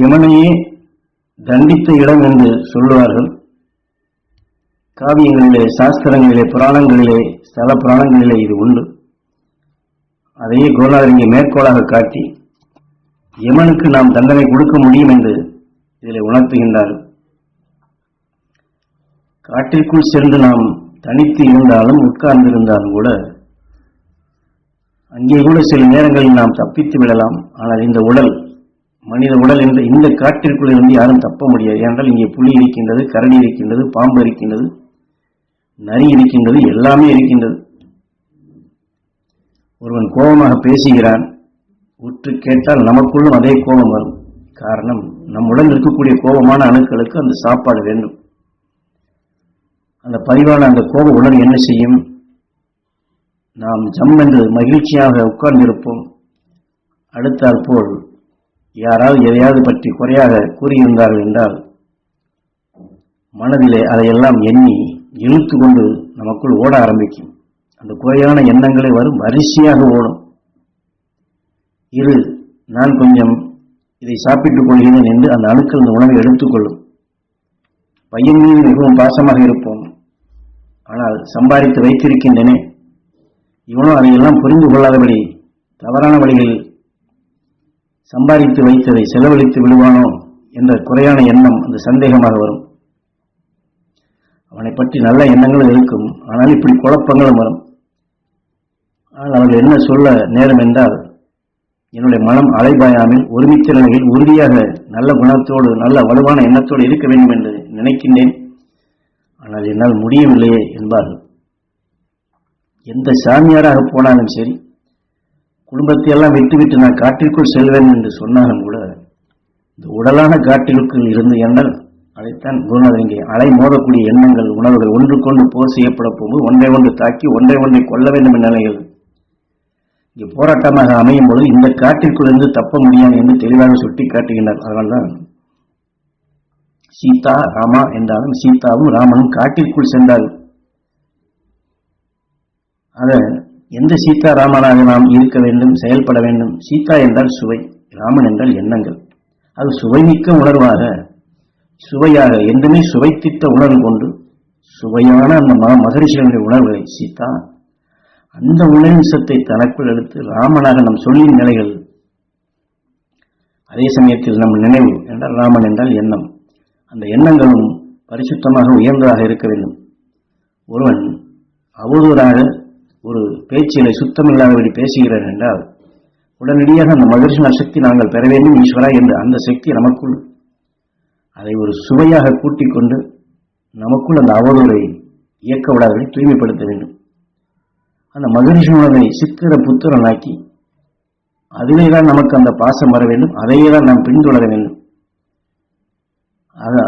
யமனையே தண்டித்த இடம் என்று சொல்லுவார்கள். காவியங்களிலே சாஸ்திரங்களிலே புராணங்களிலே ஸ்தல புராணங்களிலே இது உண்டு. அதையே கோலார் மேற்கோளாக காட்டி யமனுக்கு நாம் தண்டனை கொடுக்க முடியும் என்று இதில் உணர்த்துகின்றார்கள். காட்டிற்குள் சென்று நாம் தனித்து இருந்தாலும் உட்கார்ந்திருந்தாலும் கூட அங்கே கூட சில நேரங்களில் நாம் தப்பித்து விடலாம். ஆனால் இந்த உடல் மனித உடல் என்ற இந்த காட்டிற்குள் இருந்து யாரும் தப்ப முடியாது. ஏனென்றால் இங்கே புலி இருக்கின்றது கரடி இருக்கின்றது பாம்பு இருக்கின்றது நரி இருக்கின்றது எல்லாமே இருக்கின்றது. ஒருவன் கோபமாக பேசுகிறான் உற்று கேட்டால் நமக்குள்ளும் அதே கோபம் வரும். காரணம் நம்முடன் இருக்கக்கூடிய கோபமான அணுக்களுக்கு அந்த சாப்பாடு வேண்டும். அந்த பதிவான அந்த கோப உணர்வு என்ன செய்யும்? நாம் ஜம் என்று மகிழ்ச்சியாக உட்கார்ந்திருப்போம். அடுத்தால் போல் யாராவது எதையாவது பற்றி குறையாக கூறியிருந்தார்கள் என்றால் மனதிலே அதையெல்லாம் எண்ணி இழுத்து கொண்டு நமக்குள் ஓட ஆரம்பிக்கும். அந்த குறையான எண்ணங்களே வரும் வரிசையாக ஓடும். இரு நான் கொஞ்சம் இதை சாப்பிட்டுக் கொள்கிறேன் என்று அந்த அணுக்கள் அந்த உணவை எடுத்துக்கொள்ளும். பையன் மீது மிகவும் பாசமாக இருப்போம். ஆனால் சம்பாதித்து வைத்திருக்கின்றனே. இவனும் அதையெல்லாம் புரிந்து கொள்ளாதபடி தவறான வழிகளில் சம்பாதித்து வைத்ததை செலவழித்து விடுவானோ என்ற குறையான எண்ணம் அந்த சந்தேகமாக வரும். அவனை பற்றி நல்ல எண்ணங்களும் இருக்கும். ஆனால் இப்படி குழப்பங்களும் வரும். ஆனால் அவர்கள் என்ன சொல்ல நேரம் என்றால் என்னுடைய மனம் அலைபாயாமல் ஒருமித்த நிலையில் உறுதியாக நல்ல குணத்தோடு நல்ல வலுவான எண்ணத்தோடு இருக்க வேண்டும் என்று நினைக்கின்றேன். ஆனால் என்னால் முடியவில்லையே என்பார்கள். எந்த சாமியாராக போனாலும் சரி குடும்பத்தை எல்லாம் விட்டுவிட்டு நான் காட்டிற்குள் செல்வேன் என்று சொன்னாலும் கூட இந்த உடலான காட்டிற்குள் இருந்து எண்ணல் அதைத்தான் குருநாதர் இங்கே அலை மோதக்கூடிய எண்ணங்கள் உணர்வுகள் ஒன்றுக்கொண்டு போர் செய்யப்பட போகும்போது ஒன்றை ஒன்று தாக்கி ஒன்றை ஒன்றை கொல்ல வேண்டும் என்ற நிலைகள் இங்கே போராட்டமாக அமையும் பொழுது இந்த காட்டிற்குள் இருந்து தப்ப முடியாது என்று தெளிவாக சுட்டி காட்டுகின்றார் அதனால்தான் சீதா ராமா என்றாலும் சீதாவும் ராமனும் காட்டிற்குள் சென்றார்கள் அதை எந்த சீதா ராமனாக நாம் இருக்க வேண்டும் செயல்பட வேண்டும்? சீதா என்றால் சுவை ராமன் என்றால் எண்ணங்கள். அது சுவைமிக்க உணர்வாக சுவையாக என்றுமே சுவைத்திட்ட உணர்வு கொண்டு சுவையான அந்த ம மகரிஷிகளுடைய உணர்வுகளை சீதா அந்த உணர்விசத்தை தனக்குள் எடுத்து ராமனாக நம் சொல்லின் நிலைகள் அதே சமயத்தில் நம் நினைவு என்றால் ராமன் என்றால் எண்ணம். அந்த எண்ணங்களும் பரிசுத்தமாக உயர்ந்ததாக இருக்க வேண்டும். ஒருவன் அவதூறாக ஒரு பேச்சினை சுத்தமில்லாதபடி பேசுகிறேன் என்றால் உடனடியாக அந்த மகிழ்ச்சி சக்தி நாங்கள் பெற வேண்டும் ஈஸ்வரா என்று அந்த சக்தி நமக்குள் அதை ஒரு சுவையாக கூட்டிக் கொண்டு நமக்குள் அந்த அவதூறை இயக்க விடாதபடி தூய்மைப்படுத்த வேண்டும். அந்த மகிழ்ச்சி உணர்வை சித்திர புத்திரனாக்கி அதிலே தான் நமக்கு அந்த பாசம் வர வேண்டும் அதையே தான் நாம் பின்தொடர வேண்டும்.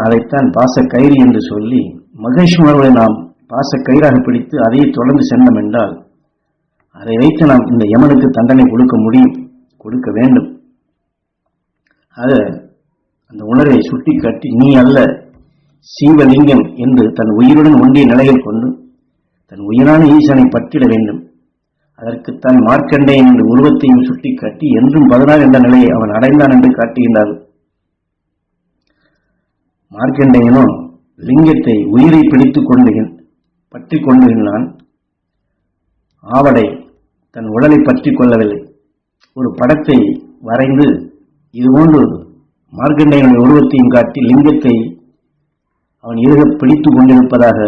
அதைத்தான் பாச கயிறு என்று சொல்லி மகேஷ் உணர்வை நாம் பாச கயிறாக பிடித்து அதையே தொடர்ந்து சென்றோம் என்றால் அதை வைத்து நாம் இந்த யமனுக்கு தண்டனை கொடுக்க முடியும் கொடுக்க வேண்டும். ஆக அந்த உணர்வை சுட்டிக்காட்டி நீ அல்ல சீவலிங்கம் என்று தன் உயிருடன் ஒன்றிய நிலையில் கொண்டு தன் உயிரான ஈசனை பற்றிட வேண்டும். அதற்குத்தான் மார்க்கண்டேயன் என்ற உருவத்தையும் சுட்டிக்காட்டி என்றும் பதினாறு என்ற நிலையை அவன் அடைந்தான் என்று காட்டுகின்றார். மார்க்கண்டேயனோ லிங்கத்தை உயிரை பிடித்துக் கொண்டு பற்றி கொண்டுகின்றான் ஆவடை தன் உடலை பற்றி கொள்ளவில்லை. ஒரு படத்தை வரைந்து இதுபோன்று மார்க்கண்டேயனுடைய உருவத்தையும் காட்டி லிங்கத்தை அவன் இருக பிடித்து கொண்டிருப்பதாக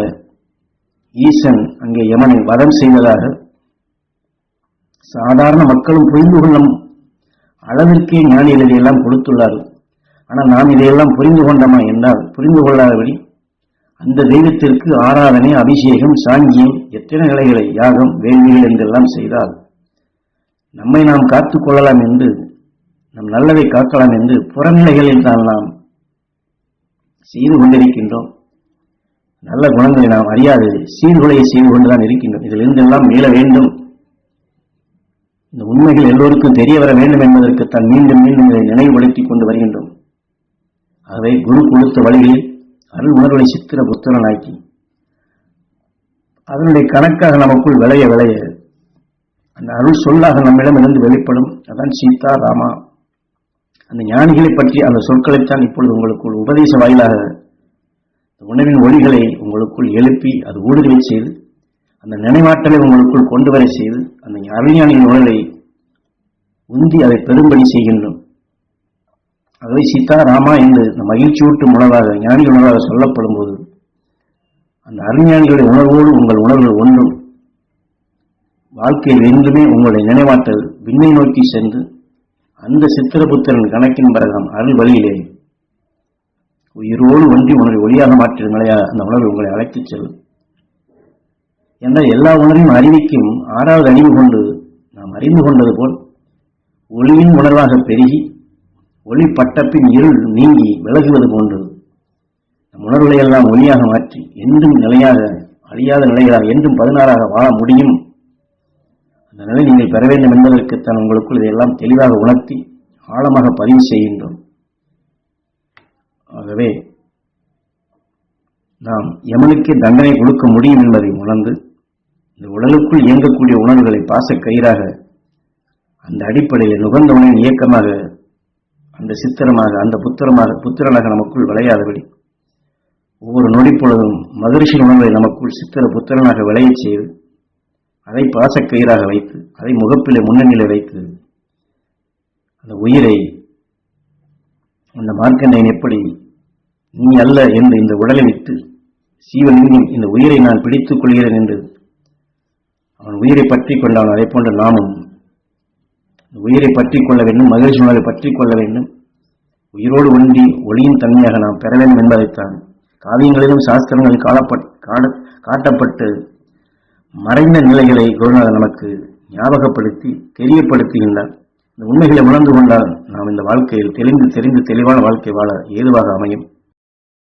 ஈசன் அங்கே யமனை வதம் செய்வதாக சாதாரண மக்களும் புரிந்து கொள்ளும் அளவிற்கே ஞானிகள் இதையெல்லாம் கொடுத்துள்ளார்கள். ஆனால் நாம் இதையெல்லாம் புரிந்து கொண்டோமா? என்றால் புரிந்து கொள்ளாதபடி அந்த தெய்வத்திற்கு ஆராதனை அபிஷேகம் சாங்கியம் எத்தனை நிலைகளை யாகம் வேள்விகள் என்றெல்லாம் செய்தால் நம்மை நாம் காத்துக் கொள்ளலாம் என்று நம் நல்லதை காக்கலாம் என்று புறநிலைகளில் தான் நாம் செய்து கொண்டிருக்கின்றோம். நல்ல குணங்களை நாம் அறியாது சீர்குலையை செய்து கொண்டுதான் இருக்கின்றோம். இதிலிருந்து எல்லாம் மீள வேண்டும். இந்த உண்மைகள் எல்லோருக்கும் தெரிய வர வேண்டும் என்பதற்குத்தான் மீண்டும் மீண்டும் இதை நினைவுபடுத்திக் கொண்டு வருகின்றோம். ஆகவே குரு கொடுத்த வழிகளில் அருள் உணர்வுகளை சித்திர புத்திரனாக்கி அதனுடைய கணக்காக நமக்குள் விளைய விளைய அந்த அருள் சொல்லாக நம்மிடம் இருந்து வெளிப்படும். அதான் சீதா ராமா. அந்த ஞானிகளை பற்றி அந்த சொற்களைத்தான் இப்பொழுது உங்களுக்குள் உபதேச வாயிலாக உணவின் ஒளிகளை உங்களுக்குள் எழுப்பி அது ஊடுருவை செய்து அந்த நினைவாற்றலை உங்களுக்குள் கொண்டு வர செய்து அந்த அறிஞானியின் உணர்வை உந்தி அதை பெரும்படி செய்கின்றோம். ஆகவே சீதா ராமா என்று இந்த மகிழ்ச்சியூட்டும் உணவாக ஞானிகள் உணவாக சொல்லப்படும் போது அந்த அறிஞானிகளுடைய உணர்வோடு உங்கள் உணர்வுகள் ஒன்றும். வாழ்க்கையில் என்றுமே உங்களுடைய நினைவாற்றல் விண்ணை நோக்கி சென்று அந்த சித்திரபுத்திரன் கணக்கின் பிரகாரம் அருள் வழியிலே உயிரோடு ஒன்றி உணர்வை ஒளியாக மாற்றிய அந்த உணர்வு உங்களை அழைத்துச் செல்லும். என்ற எல்லா உணர்வையும் அறிவிக்கும் ஆறாவது அறிவு கொண்டு நாம் அறிந்து கொண்டது போல் ஒளியின் உணர்வாக பெருகி ஒளி பட்டப்பின் இருள் நீங்கி விலகுவது போன்றது. நம் உணர்வுகளை எல்லாம் ஒளியாக மாற்றி என்றும் நிலையாக அழியாத நிலைகளாக என்றும் பதினாறாக வாழ முடியும். அந்த நிலை நீங்கள் பெற வேண்டும் என்பதற்குத்தான் உங்களுக்குள் இதையெல்லாம் தெளிவாக உணர்த்தி ஆழமாக பதிவு செய்கின்றோம். ஆகவே நாம் எமனுக்கே தண்டனை கொடுக்க முடியும் என்பதை உணர்ந்து இந்த உடலுக்குள் இயங்கக்கூடிய உணர்வுகளை பாச கயிறாக அந்த அடிப்படையில் நுகர்ந்த உணவின் இயக்கமாக அந்த சித்திரமாக அந்த புத்திரமாக புத்திரனாக நமக்குள் விளையாதபடி ஒவ்வொரு நொடிப்பொழுதும் மகரிஷி உணர்வை நமக்குள் சித்திர புத்திரனாக விளையச் செய்து அதை பாசக்கயிறாக வைத்து அதை முகப்பிலே முன்னணியிலே வைத்து அந்த உயிரை அந்த மார்க்கண்டையன் எப்படி நீ அல்ல என்று இந்த உடலை விட்டு சீவலிங்கம் இந்த உயிரை நான் பிடித்துக் கொள்கிறேன் என்று அவன் உயிரை பற்றி கொண்டான். அதை போன்று நாமும் உயிரை பற்றிக் கொள்ள வேண்டும் மகிழ்ச்சி உணர்வை பற்றிக் கொள்ள வேண்டும். உயிரோடு ஒன்றி ஒளியின் தன்மையாக நாம் பெற வேண்டும் என்பதைத்தான் காவியங்களிலும் சாஸ்திரங்களில் காலப்பட் காட்டப்பட்டு மறைந்த நிலைகளை குருநாதர் நமக்கு ஞாபகப்படுத்தி தெரியப்படுத்துகின்றார். இந்த உண்மைகளை உணர்ந்து கொண்டால் நாம் இந்த வாழ்க்கையில் தெளிந்து தெரிந்து தெளிவான வாழ்க்கை வாழ ஏதுவாக அமையும்.